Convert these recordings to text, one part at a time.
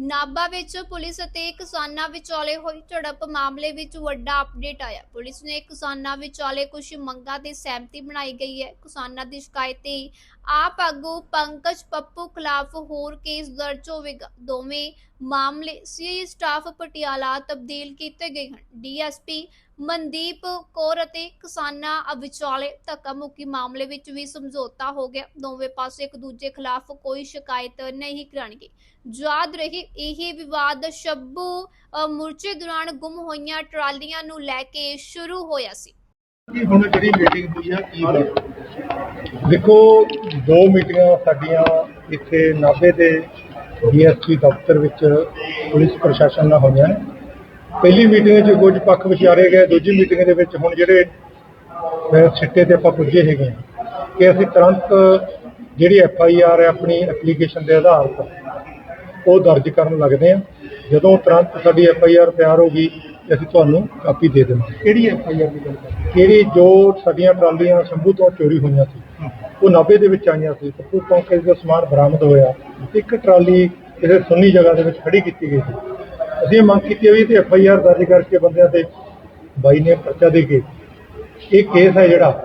ਨਾਭਾ ਵਿੱਚ ਪੁਲਿਸ ਅਤੇ ਕਿਸਾਨਾਂ ਵਿਚਾਲੇ ਹੋਈ ਝੜਪ ਮਾਮਲੇ ਵਿੱਚ ਵੱਡਾ ਅਪਡੇਟ ਆਇਆ। ਪੁਲਿਸ ਨੇ ਕਿਸਾਨਾਂ ਵਿਚਾਲੇ ਕੁਝ ਮੰਗਾਂ ਤੇ ਸਹਿਮਤੀ ਬਣਾਈ ਗਈ ਹੈ। ਕਿਸਾਨਾਂ ਦੀ ਸ਼ਿਕਾਇਤ ਤੇ ਆਪ ਆਗੂ ਪੰਕਜ ਪੱਪੂ ਖਿਲਾਫ ਹੋਰ ਕੇਸ ਦਰਜ ਹੋਵੇਗਾ। ਦੋਵੇਂ ਮਾਮਲੇ ਸੀਆਈ ਸਟਾਫ ਪਟਿਆਲਾ ਤਬਦੀਲ ਕੀਤੇ ਗਏ ਹਨ। ਡੀਐਸਪੀ ਮਨਦੀਪ ਕੌਰ ਅਤੇ ਕਿਸਾਨਾਂ ਵਿਚਾਲੇ ਧੱਕਾ ਮੁੱਕੀ ਮਾਮਲੇ ਵਿੱਚ ਵੀ ਸਮਝੌਤਾ ਹੋ ਗਿਆ। ਦੋਵੇਂ ਪਾਸੇ ਇੱਕ ਦੂਜੇ ਖਿਲਾਫ ਕੋਈ ਸ਼ਿਕਾਇਤ ਨਹੀਂ ਕਰਨਗੇ। ਯਾਦ ਰਹੇ ਇਹ ਵਿਵਾਦ ਸ਼ੱਬੂ ਅ, ਮੁਰਚੇ ਦੌਰਾਨ ਗੁੰਮ ਹੋਈਆਂ ਟਰਾਲੀਆਂ ਨੂੰ ਲੈ ਕੇ ਸ਼ੁਰੂ ਹੋਇਆ ਸੀ। ਕਿ ਹੁਣ ਜਿਹੜੀ ਮੀਟਿੰਗ ਹੋਈ ਆ ਕੀ ਹੋਇਆ? ਦੇਖੋ ਦੋ ਮੀਟਿੰਗਾਂ ਸਾਡੀਆਂ ਇੱਥੇ ਨਾਭੇ ਦੇ ਡੀਐਸਪੀ ਦਫ਼ਤਰ ਵਿੱਚ ਪੁਲਿਸ ਪ੍ਰਸ਼ਾਸਨ ਨਾਲ ਹੋਈਆਂ ਨੇ। ਪਹਿਲੀ ਮੀਟਿੰਗ 'ਚ ਕੁਝ ਪੱਖ ਵਿਚਾਰੇ ਗਏ ਦੂਜੀ ਮੀਟਿੰਗ ਦੇ ਵਿੱਚ ਹੁਣ ਜਿਹੜੇ ਅਹ, ਸਿੱਟੇ ਤੇ ਆਪਾਂ ਪੁੱਜੇ ਹੈਗੇ ਹਾਂ ਕਿ ਅਸੀਂ ਤੁਰੰਤ ਜਿਹੜੀ ਐਫ ਆਈ ਆਰ ਹੈ ਆਪਣੀ ਐਪਲੀਕੇਸ਼ਨ ਦੇ ਆਧਾਰ ਤੇ ਉਹ ਦਰਜ ਕਰਨ ਲੱਗਦੇ ਆ ਜਦੋਂ ਤੁਰੰਤ ਸਾਡੀ ਐਫ ਆਈ ਆਰ ਤਿਆਰ ਹੋ ਗਈ ਤੇ ਅਸੀਂ ਤੁਹਾਨੂੰ ਕਾਪੀ ਦੇ ਦੇਵਾਂਗੇ ਕਿਹੜੀ ਐਫ ਆਈ ਆਰ ਦੀ ਗੱਲ ਕਰ ਕਿਹੜੀ ਜੋ ਸਾਡੀਆਂ ਟਰਾਲੀਆਂ ਸ਼ੰਭੂ ਤੋਂ ਚੋਰੀ ਹੋਈਆਂ ਸੀ ਉਹ ਨਾਭੇ ਦੇ ਵਿੱਚ ਆਈਆਂ ਸੀ ਪੱਪੂ ਪੰਕਜ ਦਾ ਸਮਾਨ ਬਰਾਮਦ ਹੋਇਆ। ਇੱਕ ਟਰਾਲੀ ਕਿਸੇ ਸੁੰਨੀ ਜਗ੍ਹਾ ਦੇ ਵਿੱਚ ਖੜੀ ਕੀਤੀ ਗਈ ਸੀ। ਅਸੀਂ ਇਹ ਮੰਗ ਕੀਤੀ ਹੋਈ ਤੇ ਐਫ ਆਈ ਆਰ ਦਰਜ ਕਰਕੇ ਬੰਦਿਆਂ ਤੇ ਬਾਈ ਨੇ ਪਰਚਾ ਦੇ ਕੇ ਇਹ ਕੇਸ ਹੈ ਜਿਹੜਾ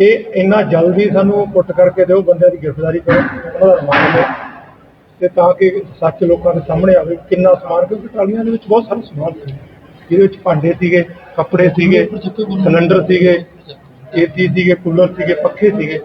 ਇਹ ਇੰਨਾ ਜਲਦੀ ਸਾਨੂੰ ਪੁੱਟ ਕਰਕੇ ਦਿਓ ਬੰਦਿਆਂ ਦੀ ਗ੍ਰਿਫਤਾਰੀ ਕਰੋ ਉਹਨਾਂ ਦਾ ਰਿਮਾਂਡ ਲਓ ਤੇ ਤਾਂ ਕਿ ਸੱਚ ਲੋਕਾਂ ਦੇ ਸਾਹਮਣੇ ਆਵੇ ਕਿੰਨਾ ਸਮਾਨ ਕਿਉਂਕਿ ਟਰਾਲੀਆਂ ਦੇ ਵਿੱਚ ਬਹੁਤ ਸਾਰਾ ਸਮਾਨ ਸੀ। ਜਿਹਦੇ ਵਿੱਚ ਭਾਂਡੇ ਸੀਗੇ ਕੱਪੜੇ ਸੀਗੇ ਸਿਲੰਡਰ ਸੀਗੇ ਏਸੀ ਸੀਗੇ ਕੂਲਰ ਸੀਗੇ ਪੱਖੇ ਸੀਗੇ।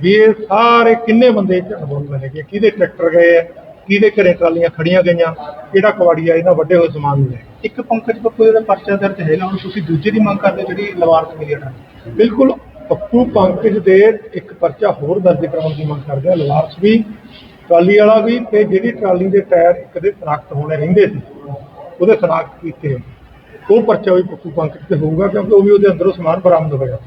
ਵੀ ਇਹ ਸਾਰੇ ਕਿੰਨੇ ਬੰਦੇ ਝੜਬੋਲ ਮਿਲੇ ਗਏ ਕਿਹਦੇ ਟਰੈਕਟਰ ਗਏ ਆ ਕਿਹਦੇ ਘਰੇ ਟਰਾਲੀਆਂ ਖੜੀਆਂ ਗਈਆਂ ਕਿਹੜਾ ਕਵਾੜੀ ਆ ਇਹਨਾਂ ਵੱਡੇ ਹੋਏ ਸਮਾਨ ਨੂੰ ਲੈ ਕੇ। ਇੱਕ ਪੰਕਜ ਪੱਪੂ ਦਾ ਪਰਚਾ ਦਰਜ ਹੈਗਾ ਹੁਣ ਤੁਸੀਂ ਦੂਜੇ ਦੀ ਮੰਗ ਕਰਦੇ ਹੋ ਜਿਹੜੀ ਲਵਾਰਸ ਮਿਲੀ ਹੈ ਬਿਲਕੁਲ ਪੱਪੂ ਪੰਕਜ ਦੇ ਇੱਕ ਪਰਚਾ ਹੋਰ ਦਰਜ ਕਰਾਉਣ ਦੀ ਮੰਗ ਕਰਦੇ ਆ ਲਵਾਰਸ ਵੀ ਟਰਾਲੀ ਵਾਲਾ ਵੀ ਤੇ ਜਿਹੜੀ ਟਰਾਲੀ ਦੇ ਟਾਇਰ ਇੱਕ ਦੇ ਸਨਾਖਤ ਹੋਣੇ ਰਹਿੰਦੇ ਸੀ ਉਹਦੇ ਸਨਾਖਤ ਕੀਤੇ। ਉਹ ਪਰਚਾ ਵੀ ਪੱਪੂ ਪੰਕਜ ਤੇ ਹੋਊਗਾ ਕਿਉਂਕਿ ਉਹ ਵੀ ਉਹਦੇ ਅੰਦਰੋਂ ਸਮਾਨ ਬਰਾਮਦ ਹੋਇਆ।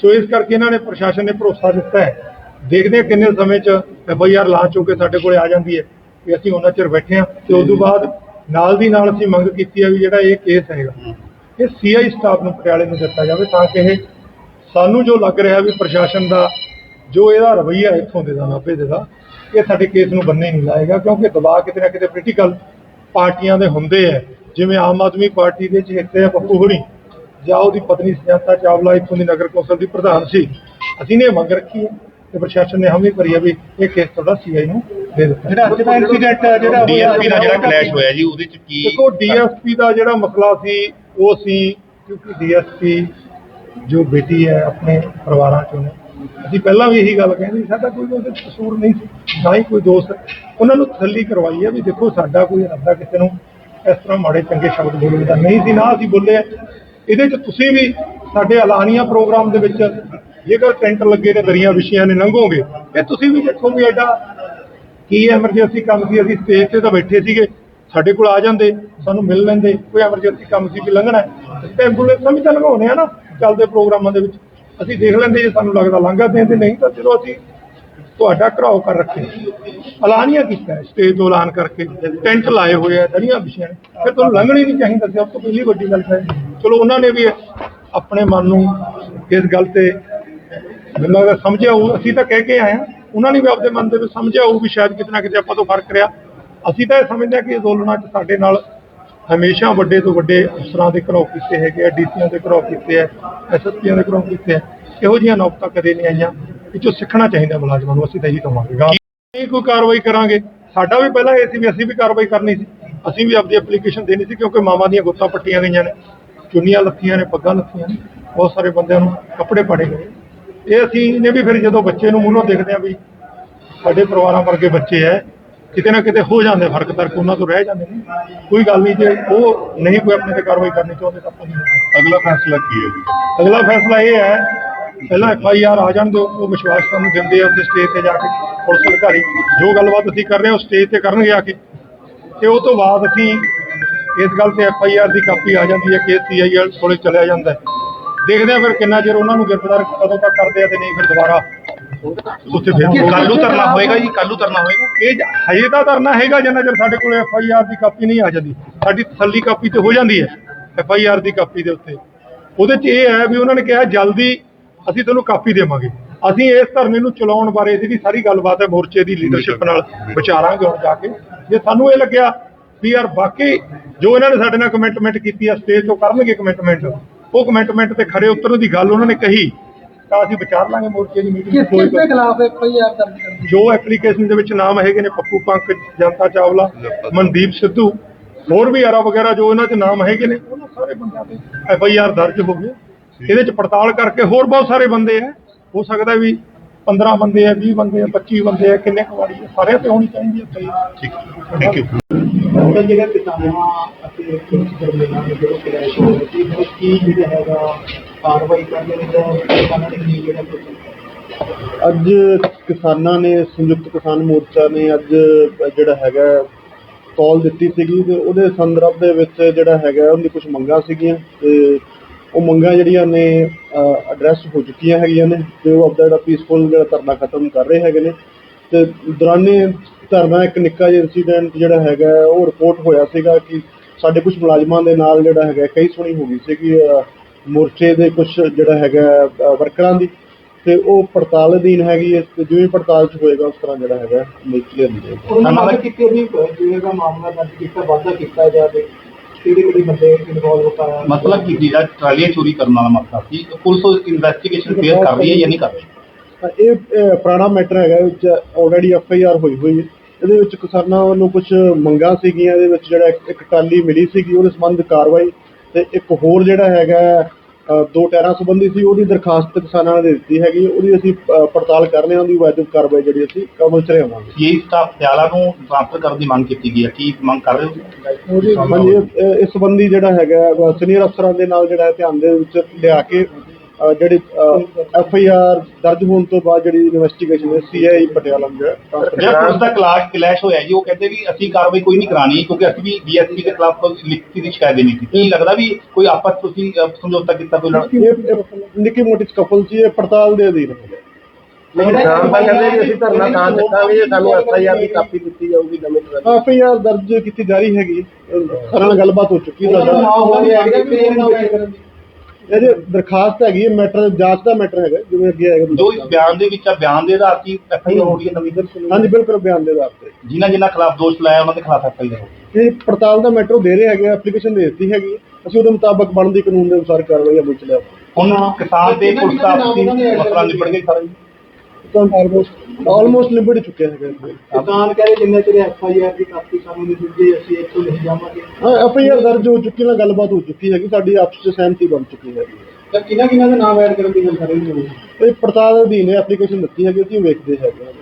ਸੋ ਇਸ ਕਰਕੇ ਇਹਨਾਂ ਨੇ ਪ੍ਰਸ਼ਾਸਨ ਨੇ ਭਰੋਸਾ ਦਿੱਤਾ ਹੈ। ਦੇਖਦੇ ਹਾਂ ਕਿੰਨੇ ਸਮੇਂ ਚ ਐਫ ਆਈ ਆਰ ਲਾਂਚ ਹੋ ਕੇ ਸਾਡੇ ਕੋਲੇ ਆ ਜਾਂਦੀ ਹੈ ਕਿ ਅਸੀਂ ਉਹਨਾਂ ਚਿਰ ਬੈਠੇ ਹਾਂ ਤੇ ਉਸ ਤੋਂ ਬਾਅਦ ਨਾਲ ਦੀ ਨਾਲ ਅਸੀਂ ਮੰਗ ਕੀਤੀ ਹੈ ਵੀ ਜਿਹੜਾ ਇਹ ਕੇਸ ਹੈਗਾ ਇਹ ਸੀਆਈ ਸਟਾਫ ਨੂੰ ਪਟਿਆਲੇ ਨੂੰ ਦਿੱਤਾ ਜਾਵੇ ਤਾਂ ਕਿ ਇਹ ਸਾਨੂੰ ਜੋ ਲੱਗ ਰਿਹਾ ਵੀ ਪ੍ਰਸ਼ਾਸਨ ਦਾ ਜੋ ਇਹਦਾ ਰਵੱਈਆ ਇੱਥੋਂ ਦੇ ਦਾ ਨਾਭੇ ਦੇ ਦਾ ਇਹ ਸਾਡੇ ਕੇਸ ਨੂੰ ਬੰਨੇ ਨਹੀਂ ਲਾਏਗਾ ਕਿਉਂਕਿ ਦਬਾਅ ਕਿਤੇ ਨਾ ਕਿਤੇ ਪੋਲੀਟੀਕਲ ਪਾਰਟੀਆਂ ਦੇ ਹੁੰਦੇ ਆ। ਜਿਵੇਂ ਆਮ ਆਦਮੀ ਪਾਰਟੀ ਦੇ ਚਹੇਤੇ ਆ ਪੱਪੂ ਹੁਣੀ ਜਾਂ ਉਹਦੀ ਪਤਨੀ ਸੁਜਾਤਾ ਚਾਵਲਾ ਇੱਥੋਂ ਦੀ ਨਗਰ ਕੌਂਸਲ ਦੀ ਪ੍ਰਧਾਨ ਸੀ। ਅਸੀਂ ਨੇ ਮੰਗ ਰੱਖੀ ਹੈ ਤੇ ਪ੍ਰਸ਼ਾਸਨ ਨੇ ਹਮੇ ਭਰੀ ਹੈ ਵੀ ਇਹ ਕੇਸ ਤੁਹਾਡਾ ਸੀਆਈ ਨੂੰ ਦੇ ਦਿੱਤਾ। ਜਿਹੜਾ ਅੱਜ ਦਾ ਇਨਸੀਡੈਂਟ ਜਿਹੜਾ ਡੀਐਸਪੀ ਦਾ ਜਿਹੜਾ ਕਲੈਸ਼ ਹੋਇਆ ਜੀ ਉਹਦੇ ਚ ਕੀ ਦੇਖੋ ਡੀਐਸਪੀ ਦਾ ਜਿਹੜਾ ਮਸਲਾ ਸੀ ਉਹ ਸੀ ਕਿਉਂਕਿ ਡੀਐਸਪੀ ਜੋ ਬੇਟੀ ਹੈ ਆਪਣੇ ਪਰਿਵਾਰਾਂ ਚੋਂ ਨੇ ਅਸੀਂ ਪਹਿਲਾਂ ਵੀ ਇਹੀ ਗੱਲ ਕਹਿੰਦੇ ਸੀ, ਸਾਡਾ ਕੋਈ ਉਹਦੇ 'ਚ ਕਸੂਰ ਨਹੀਂ ਸੀ ਨਾ ਹੀ ਕੋਈ ਦੋਸਤ। ਉਹਨਾਂ ਨੂੰ ਤਸੱਲੀ ਕਰਵਾਈ ਹੈ ਵੀ ਦੇਖੋ ਸਾਡਾ ਕੋਈ ਇਰਾਦਾ ਕਿਸੇ ਨੂੰ ਇਸ ਤਰ੍ਹਾਂ ਮਾੜੇ ਚੰਗੇ ਸ਼ਬਦ ਬੋਲਣ ਦਾ ਨਹੀਂ ਸੀ ਨਾ ਅਸੀਂ ਬੋਲੇ ਇਹਦੇ 'ਚ ਤੁਸੀਂ ਵੀ ਸਾਡੇ ਐਲਾਨੀਆਂ ਪ੍ਰੋਗਰਾਮ ਦੇ ਵਿੱਚ ਜੇਕਰ ਟੈਂਟ ਲੱਗੇ ਨੇ ਦਰੀਆਂ ਵਿਛੀਆਂ ਨੇ ਲੰਘੋਗੇ। ਇਹ ਤੁਸੀਂ ਵੀ ਦੇਖੋ ਵੀ ਐਡਾ ਕੀ ਐਮਰਜੈਂਸੀ ਕੰਮ ਸੀ ਅਸੀਂ ਸਟੇਜ ਤੇ ਤਾਂ ਬੈਠੇ ਸੀਗੇ। ਸਾਡੇ ਕੋਲ ਆ ਜਾਂਦੇ ਸਾਨੂੰ ਮਿਲ ਲੈਂਦੇ ਕੋਈ ਐਮਰਜੈਂਸੀ ਕੰਮ ਸੀ ਕਿ ਲੰਘਣਾ ਹੈ। ਤੇ ਐਂਬੂਲੈਂਸਾਂ ਵੀ ਤਾਂ ਲੰਘਾਉਂਦੇ ਆ ਨਾ ਚੱਲਦੇ ਪ੍ਰੋਗਰਾਮਾਂ ਦੇ ਵਿੱਚ। ਅਸੀਂ ਦੇਖ ਲੈਂਦੇ ਜੇ ਸਾਨੂੰ ਲੱਗਦਾ ਲੰਘਾ ਦੇ ਤੇ ਨਹੀਂ ਤਾਂ ਚਲੋ ਅਸੀਂ ਤੁਹਾਡਾ ਘਰਾਓ ਕਰ ਰੱਖੇ, ਐਲਾਨੀਆਂ ਕੀਤਾ ਸਟੇਜ ਤੋਂ ਐਲਾਨ ਕਰਕੇ, ਟੈਂਟ ਲਾਏ ਹੋਏ ਆ ਦਰੀਆਂ ਵਿਛੀਆਂ ਫਿਰ ਤੁਹਾਨੂੰ ਲੰਘਣੀ ਨਹੀਂ ਚਾਹੀਦਾ, ਸਭ ਤੋਂ ਪਹਿਲੀ ਵੱਡੀ ਗੱਲ ਹੈ ਚਲੋ ਉਹਨਾਂ ਨੇ ਵੀ ਆਪਣੇ ਮਨ ਨੂੰ ਇਸ ਗੱਲ ਤੇ ਮੈਨੂੰ ਲੱਗਦਾ ਸਮਝਿਆ ਉਹ ਅਸੀਂ ਤਾਂ ਕਹਿ ਕੇ ਆਏ ਹਾਂ, ਉਹਨਾਂ ਨੇ ਵੀ ਆਪਣੇ ਮਨ ਦੇ ਵਿੱਚ ਸਮਝਿਆ ਉਹ ਵੀ ਸ਼ਾਇਦ ਕਿਤੇ ਨਾ ਕਿਤੇ ਆਪਾਂ ਤੋਂ ਫ਼ਰਕ ਰਿਹਾ। ਅਸੀਂ ਤਾਂ ਇਹ ਸਮਝਦੇ ਹਾਂ ਕਿ ਅੰਦੋਲਨਾਂ 'ਚ ਸਾਡੇ ਨਾਲ ਹਮੇਸ਼ਾ ਵੱਡੇ ਤੋਂ ਵੱਡੇ ਅਫਸਰਾਂ ਦੇ ਘਰੋਂ ਕੀਤੇ ਹੈਗੇ ਆ, ਡੀਸੀਆਂ ਦੇ ਘਰੋਂ ਕੀਤੇ ਆ, ਐਸਐਸਪੀਆਂ ਦੇ ਘਰੋਂ ਕੀਤੇ ਆ, ਇਹੋ ਜਿਹੀਆਂ ਨੌਬਤਾਂ ਕਦੇ ਨਹੀਂ ਆਈਆਂ। ਇਹ 'ਚੋਂ ਸਿੱਖਣਾ ਚਾਹੀਦਾ ਮੁਲਾਜ਼ਮਾਂ ਨੂੰ, ਅਸੀਂ ਤਾਂ ਇਹੀ ਕਹਾਂਗੇ। ਗਾ ਕੋਈ ਕਾਰਵਾਈ ਕਰਾਂਗੇ, ਸਾਡਾ ਵੀ ਪਹਿਲਾਂ ਇਹ ਸੀ ਵੀ ਅਸੀਂ ਵੀ ਕਾਰਵਾਈ ਕਰਨੀ ਸੀ। ਅਸੀਂ ਵੀ ਆਪਦੀ ਐਪਲੀਕੇਸ਼ਨ ਦੇਣੀ ਸੀ ਕਿਉਂਕਿ ਮਾਵਾਂ ਦੀਆਂ ਗੁੱਤਾਂ ਪੱਟੀਆਂ ਗਈਆਂ ਨੇ, ਚੁੰਨੀਆਂ ਲੱਥੀਆਂ ਨੇ, ਪੱਗਾਂ ਲੱਥੀਆਂ ਨੇ, ਬਹੁਤ ਸਾਰੇ ਬੰਦਿਆਂ ਨੂੰ ਕੱਪੜੇ ਪਾੜੇ ਗਏ ਇਹ ਅਸੀਂ ਨੇ ਵੀ ਫਿਰ ਜਦੋਂ ਬੱਚੇ ਨੂੰ ਮੂਹਰੋਂ ਦੇਖਦੇ ਆ ਵੀ ਸਾਡੇ ਪਰਿਵਾਰਾਂ ਵਰਗੇ ਬੱਚੇ ਐ ਕਿਤੇ ਨਾ ਕਿਤੇ ਹੋ ਜਾਂਦੇ ਫ਼ਰਕ ਤਰਕ ਉਹਨਾਂ ਤੋਂ ਰਹਿ ਜਾਂਦੇ ਨੇ। ਕੋਈ ਗੱਲ ਨਹੀਂ ਜੇ ਉਹ ਨਹੀਂ ਕੋਈ ਆਪਣੇ ਤੇ ਕਾਰਵਾਈ ਕਰਨੀ ਚਾਹੁੰਦੇ ਤਾਂ ਆਪਾਂ ਨਹੀਂ ਅਗਲਾ ਫੈਸਲਾ ਕੀ ਹੈ ਜੀ? ਅਗਲਾ ਫੈਸਲਾ ਇਹ ਹੈ ਪਹਿਲਾਂ ਐਫ ਆਈ ਆਰ ਆ ਜਾਣ ਦਿਓ ਉਹ ਵਿਸ਼ਵਾਸ ਤੁਹਾਨੂੰ ਦਿੰਦੇ ਆ ਉੱਥੇ ਸਟੇਜ ਤੇ ਜਾ ਕੇ ਪੁਲਿਸ ਅਧਿਕਾਰੀ। ਜੋ ਗੱਲਬਾਤ ਅਸੀਂ ਕਰ ਰਹੇ ਹਾਂ ਉਹ ਸਟੇਜ ਤੇ ਕਰਨਗੇ ਆ ਕੇ। ਤੇ ਉਹ ਤੋਂ ਬਾਅਦ ਅਸੀਂ ਇਸ ਗੱਲ ਤੇ ਐਫ ਆਈ ਆਰ ਦੀ ਕਾਪੀ ਆ ਜਾਂਦੀ ਹੈ ਕਿ ਸੀ ਆਈ ਆਰ ਕੋਲੇ ਚਲਿਆ ਜਾਂਦਾ ਦੇਖਦੇ ਆ ਫਿਰ ਕਿੰਨਾ ਚਿਰ ਉਹਨਾਂ ਨੂੰ ਗ੍ਰਿਫਤਾਰ ਕਦੋਂ ਤੱਕ ਕਰਦੇ ਆ ਤੇ ਨਹੀਂ ਫਿਰ ਦੁਬਾਰਾ ਉੱਥੇ ਫਿਰ ਕੱਲੂ ਧਰਨਾ ਹੋਏਗਾ ਜੀ ਕੱਲੂ ਧਰਨਾ ਹੋਏਗਾ। ਇਹ ਹਜੇ ਤਾਂ ਧਰਨਾ ਹੈਗਾ ਜਿੰਨਾ ਚਿਰ ਸਾਡੇ ਕੋਲ ਐਫ ਆਈ ਆਰ ਦੀ ਕਾਪੀ ਨਹੀਂ ਆ ਜਾਂਦੀ। ਸਾਡੀ ਤਸੱਲੀ ਕਾਪੀ ਤੇ ਹੋ ਜਾਂਦੀ ਹੈ, ਐਫ ਆਈ ਆਰ ਦੀ ਕਾਪੀ ਦੇ ਉੱਤੇ। ਉਹਦੇ 'ਚ ਇਹ ਹੈ ਵੀ ਉਹਨਾਂ ਨੇ ਕਿਹਾ ਜਲਦੀ ਅਸੀਂ ਤੁਹਾਨੂੰ ਕਾਪੀ ਦੇਵਾਂਗੇ। ਅਸੀਂ ਇਸ ਧਰਨੇ ਨੂੰ ਚਲਾਉਣ ਬਾਰੇ ਇਹਦੀ ਵੀ ਸਾਰੀ ਗੱਲਬਾਤ ਹੈ, ਮੋਰਚੇ ਦੀ ਲੀਡਰਸ਼ਿਪ ਨਾਲ ਵਿਚਾਰਾਂਗੇ ਹੁਣ ਜਾ ਕੇ। ਜੇ ਸਾਨੂੰ ਇਹ ਲੱਗਿਆ ਵੀ ਯਾਰ ਬਾਕੀ ਜੋ ਇਹਨਾਂ ਨੇ ਸਾਡੇ ਨਾਲ ਕਮਿਟਮੈਂਟ ਕੀਤੀ ਆ ਸਟੇਜ ਤੋਂ ਕਰਨਗੇ ਕਮਿਟਮੈਂਟ ਉਹ ਕਮਿਟਮੈਂਟ ਤੇ ਖਰੇ ਉਤਰਨ ਦੀ ਗੱਲ ਉਹਨਾਂ ਨੇ ਕਹੀ। ਤਾਂ ਅਸੀਂ ਵਿਚਾਰ ਲਾਂਗੇ ਮੋਰਚੇ ਦੀ ਮੀਟਿੰਗ ਕਿਸ ਕਿਸ ਦੇ ਖਿਲਾਫ ਐਫ ਆਈ ਆਰ ਦਰਜ ਕਰਨੀ ਜੋ ਐਪਲੀਕੇਸ਼ਨ ਦੇ ਵਿੱਚ ਨਾਮ ਹੈਗੇ ਨੇ ਪੱਪੂ ਪੰਕਜ ਜਨਤਾ ਚਾਵਲਾ ਮਨਦੀਪ ਸਿੱਧੂ ਹੋਰ ਵੀ ਆਰਾ ਵਗੈਰਾ ਜੋ ਇਹਨਾਂ 'ਚ ਨਾਮ ਹੈਗੇ ਨੇ ਉਹਨਾਂ ਸਾਰੇ ਬੰਦਿਆਂ ਤੇ। ਐਫ ਆਈ ਆਰ ਦਰਜ ਹੋ ਗਏ ਇਹਦੇ 'ਚ ਪੜਤਾਲ ਕਰਕੇ ਹੋਰ ਬਹੁਤ ਸਾਰੇ ਬੰਦੇ ਆ। ਹੋ ਸਕਦਾ ਵੀ 15 ਬੰਦੇ ਆ 20 ਬੰਦੇ ਆ 25 ਬੰਦੇ ਆ ਕਿੰਨੇ ਕੁ ਵਾਰੀ ਆ ਸਾਰਿਆਂ ਤੇ ਹੋਣੀ ਚਾਹੀਦੀ ਹੈ FIR ਠੀਕ ਥੈਂਕ ਯੂ ਤਾਂ ਜਿਹੜਾ ਕਿਸਾਨਾਂ ਅਤੇ ਕੁਝ ਦਰਮਿਆਨ ਦੇ ਜਿਹੜੇ ਕਲੈਸ਼ ਹੋ ਰਹੇ ਸੀ ਉਹ ਕੀ ਜਿਹੜਾ ਹੈਗਾ ਕਾਰਵਾਈ ਕਰਨੇ ਨੇ ਜਾਂ ਕਿਸਾਨਾਂ ਨੇ ਕੀ ਜਿਹੜਾ ਅੱਜ ਕਿਸਾਨਾਂ ਨੇ, ਸੰਯੁਕਤ ਕਿਸਾਨ ਮੋਰਚਾ ਨੇ ਅੱਜ ਜਿਹੜਾ ਹੈਗਾ ਕਾਲ ਦਿੱਤੀ ਸੀਗੀ ਤੇ ਉਹਦੇ ਸੰਦਰਭ ਦੇ ਵਿੱਚ ਜਿਹੜਾ ਹੈਗਾ ਉਹਦੀ ਕੁਝ ਮੰਗਾਂ ਸੀਗੀਆਂ ਤੇ ਉਹ ਮੰਗਾਂ ਜਿਹੜੀਆਂ ਨੇ ਐਡਰੈਸ ਹੋ ਚੁੱਕੀਆਂ ਹੈਗੀਆਂ ਨੇ ਤੇ ਉਹ ਆਪਦਾ ਜਿਹੜਾ ਪੀਸਫੁਲ ਜਿਹੜਾ ਧਰਨਾ ਖਤਮ ਕਰ ਰਹੇ ਹੈਗੇ ਨੇ ਤੇ ਦੌਰਾਨੇ ਧਰਨਾ ਇੱਕ ਨਿੱਕਾ ਜਿਹਾ ਇਨਸੀਡੈਂਟ ਜਿਹੜਾ ਹੈਗਾ ਉਹ ਰਿਪੋਰਟ ਹੋਇਆ ਸੀਗਾ ਕਿ ਸਾਡੇ ਕੁਝ ਮੁਲਾਜ਼ਮਾਂ ਦੇ ਨਾਲ ਜਿਹੜਾ ਹੈਗਾ ਕਈ ਸੁਣੀ ਹੋ ਗਈ ਸੀਗੀ ਮੋਰਚੇ ਦੇ ਕੁਝ ਜਿਹੜਾ ਹੈਗਾ ਵਰਕਰਾਂ ਦੀ ਤੇ ਉਹ ਪੜਤਾਲ ਅਧੀਨ ਹੈਗੀ ਹੈ ਤੇ ਜਿਵੇਂ ਪੜਤਾਲ ਚ ਹੋਏਗਾ ਉਸ ਤਰ੍ਹਾਂ ਜਿਹੜਾ ਹੈਗਾ ਕਲੀਅਰ ਹੋ ਜਾਏਗਾ ਉਹਨਾਂ ਨੇ ਮੰਗ ਕੀਤੀ ਵੀ ਜਿਵੇਂ ਦਾ ਮਾਮਲਾ ਦਰਜ ਕੀਤਾ ਵਾਧਾ ਕੀਤਾ ਜਾਵੇ ਕਿਹੜੇ ਕਿਹੜੇ ਬੰਦੇ ਇਨਵੋਲਵ ਕਰ ਮਤਲਬ ਕਿ ਜਿਹੜਾ ਟਰਾਲੀਆਂ ਚੋਰੀ ਕਰਨ ਵਾਲਾ ਮਸਲਾ ਸੀ ਪੁਲਿਸ ਉਹ ਇਨਵੈਸਟੀਗੇਸ਼ਨ ਫੇਰ ਕਰ ਰਹੀ ਹੈ ਜਾਂ ਨਹੀਂ ਕਰ ਰਹੀ? ਇਹ ਪੁਰਾਣਾ ਮੈਟਰ ਹੈਗਾ ਵਿੱਚ ਆਲਰੇਡੀ ਐਫ ਆਈ ਆਰ ਹੋਈ ਹੋਈ ਹੈ। ਇਹਦੇ ਵਿੱਚ ਕਿਸਾਨਾਂ ਵੱਲੋਂ ਕੁਝ ਮੰਗਾਂ ਸੀਗੀਆਂ ਇਹਦੇ ਵਿੱਚ ਜਿਹੜਾ ਇੱਕ- ਇੱਕ ਟਾਲੀ ਮਿਲੀ ਸੀਗੀ ਉਹਦੇ ਸੰਬੰਧ ਕਾਰਵਾਈ ਤੇ ਇੱਕ ਹੋਰ ਜਿਹੜਾ ਹੈਗਾ ਦੋ ਟਾਇਰਾਂ ਸੰਬੰਧੀ ਸੀ ਉਹਦੀ ਦਰਖਾਸਤ ਕਿਸਾਨਾਂ ਨੇ ਦਿੱਤੀ ਹੈਗੀ ਹੈ। ਉਹਦੀ ਅਸੀਂ ਪੜਤਾਲ ਕਰਨੇ ਆ ਉਹਦੀ ਵਾਜਬ ਕਾਰਵਾਈ ਜਿਹੜੀ ਅਸੀਂ ਕਮਲ ਚ ਲਿਆਵਾਂਗੇ ਇਹ ਸਟਾਫ ਪਟਿਆਲਾ ਨੂੰ ਟ੍ਰਾਂਸਫਰ ਕਰਨ ਦੀ ਮੰਗ ਕੀਤੀ ਗਈ ਹੈ ਕੀ ਮੰਗ ਕਰ ਰਹੇ ਹੋ ਹਾਂਜੀ ਇਹ- ਇਸ ਸੰਬੰਧੀ ਜਿਹੜਾ ਹੈਗਾ ਸੀਨੀਅਰ ਅਫਸਰਾਂ ਦੇ ਨਾਲ ਜਿਹੜਾ ਹੈ ਧਿਆਨ ਦੇ ਵਿੱਚ ਲਿਆ ਕੇ ਅਹ, ਜਿਹੜੀ ਐਫ ਆਈ ਆਰ ਦਰਜ ਹੋਣ ਤੋਂ ਬਾਅਦ ਜਿਹੜੀ ਇਨਵੈਸਟੀਗੇਸ਼ਨ ਹੈ ਸੀ ਆਈ ਪਟਿਆਲਾ ਨੂੰ ਜਿਹੜਾ ਜਿਹੜਾ ਪੁਲਿਸ ਦਾ ਕਲਾਸ਼ ਕਲੈਸ਼ ਹੋਇਆ ਜੀ ਉਹ ਕਹਿੰਦੇ ਵੀ ਅਸੀਂ ਕਾਰਵਾਈ ਕੋਈ ਨਹੀਂ ਕਰਾਣੀ ਕਿਉਂਕਿ ਅਸੀਂ ਵੀ ਡੀਐਸਪੀ ਦੇ ਖਿਲਾਫ ਲਿਖਤੀ ਦੀ ਸ਼ਿਕਾਇਤ ਦੇਣੀ ਸੀ। ਕੀ ਲੱਗਦਾ ਵੀ ਕੋਈ ਆਪਸ ਤੁਸੀਂ ਅਹ, ਸਮਝੌਤਾ ਕੀਤਾ ਕੋਈ ਲੜ- ਇਹ ਇਹ ਨਿੱਕੀ ਮੋਟੀ ਸਕਫਲ ਸੀ ਇਹ ਪੜਤਾਲ ਦੇ ਅਧੀਨ ਹੈ। ਕਿਸਾਨ ਤਾਂ ਕਹਿੰਦੇ ਵੀ ਅਸੀਂ ਧਰਨਾ ਤਾਂ ਦਿੱਤਾਂਗੇ ਸਾਨੂੰ ਐਫ ਆਈ ਆਰ ਦੀ ਕਾਪੀ ਦਿੱਤੀ ਜਾਊਗੀ ਨਵੇਂ ਐਫ ਆਈ ਆਰ ਦਰਜ ਕੀਤੀ ਜਾ ਰਹੀ ਹੈਗੀ। ਸਾਰਿਆਂ ਨਾਲ ਗੱਲਬਾਤ ਹੋ ਚੁੱਕੀ ਹੈ। ਸਾਡਾ ਇਹ ਦੀ ਇਹਦੇ ਦਰਖਾਸਤ ਹੈਗੀ ਹੈ ਮੈਟਰ ਜਾਂਚ ਦਾ ਮੈਟਰ ਹੈਗਾ ਜਿਵੇਂ ਅੱਗੇ ਆਏਗਾ ਜੋ ਇਸ ਬਿਆਨ ਦੇ ਵਿੱਚ ਆ ਬਿਆਨ ਦੇ ਆਧਾਰ ਕੀ ਐਫਆਈਆਰ ਹੋ ਰਹੀ ਹੈ ਨਵੀਂ। ਹਾਂਜੀ ਬਿਲਕੁਲ ਬਿਆਨ ਦੇ ਆਧਾਰ ਤੇ। ਜਿਨ੍ਹਾਂ ਜਿਨ੍ਹਾਂ ਖਿਲਾਫ ਦੋਸ਼ ਲਾਇਆ ਉਹਨਾਂ ਦੇ ਖਿਲਾਫ ਐਫਆਈਆਰ ਹੋ ਇਹ ਪੜਤਾਲ ਦਾ ਮੈਟਰ ਦੇ ਰਹੇ ਹੈਗੇ ਐਪਲੀਕੇਸ਼ਨ ਦੇ ਦਿੱਤੀ ਹੈਗੀ ਹੈ। ਅਸੀਂ ਉਹਦੇ ਮੁਤਾਬਕ ਬਣਦੀ ਕਾਨੂੰਨ ਦੇ ਅਨੁਸਾਰ ਕਾਰਵਾਈ ਅਮਲ ਚ ਲਿਆਵਾਂਗੇ। ਹੁਣ ਕਿਸਾਨ ਤੇ ਪੁਲਿਸ ਦਾ ਆਪਸੀ ਮਸਲਾ ਨਿਬੜ ਗਿਆ ਸਾਰਾ ਜੀ। ਤਾਂ ਆਲਮੋਸਟ ਆਲਮੋਸਟ ਲਿਬੜ ਚੁੱਕਿਆ ਹੈਗਾ। ਕਿਸਾਨ ਕਹਿੰਦੇ ਜਿੰਨੇ ਚਿਰ ਐਫ ਆਈ ਆਰ ਦੀ ਕਾਪੀ ਸਾਨੂੰ ਨਹੀਂ ਦਿੱਤੀ ਅਸੀਂ ਇੱਥੋਂ ਨਹੀਂ ਜਾਵਾਂਗੇ ਹਾਂ ਐਫ ਆਈ ਆਰ ਦਰਜ ਹੋ ਚੁੱਕੀ ਨਾਲ ਗੱਲਬਾਤ ਹੋ ਚੁੱਕੀ ਹੈਗੀ ਸਾਡੀ ਆਪਸ ਵਿੱਚ ਸਹਿਮਤੀ ਬਣ ਚੁੱਕੀ ਹੈਗੀ ਤਾਂ ਕਿਹਨਾਂ ਕਿਹਨਾਂ ਦੇ ਨਾਮ ਐਡ ਕਰਨ ਦੀ ਗੱਲ ਕਰ ਰਹੇ ਹੋ ਇਹ ਪੜਤਾਲ ਅਧੀਨ ਐਪਲੀਕੇਸ਼ਨ ਦਿੱਤੀ ਹੈਗੀ ਅਸੀਂ ਵੇਖਦੇ ਹੈਗੇ ਹਾਂ।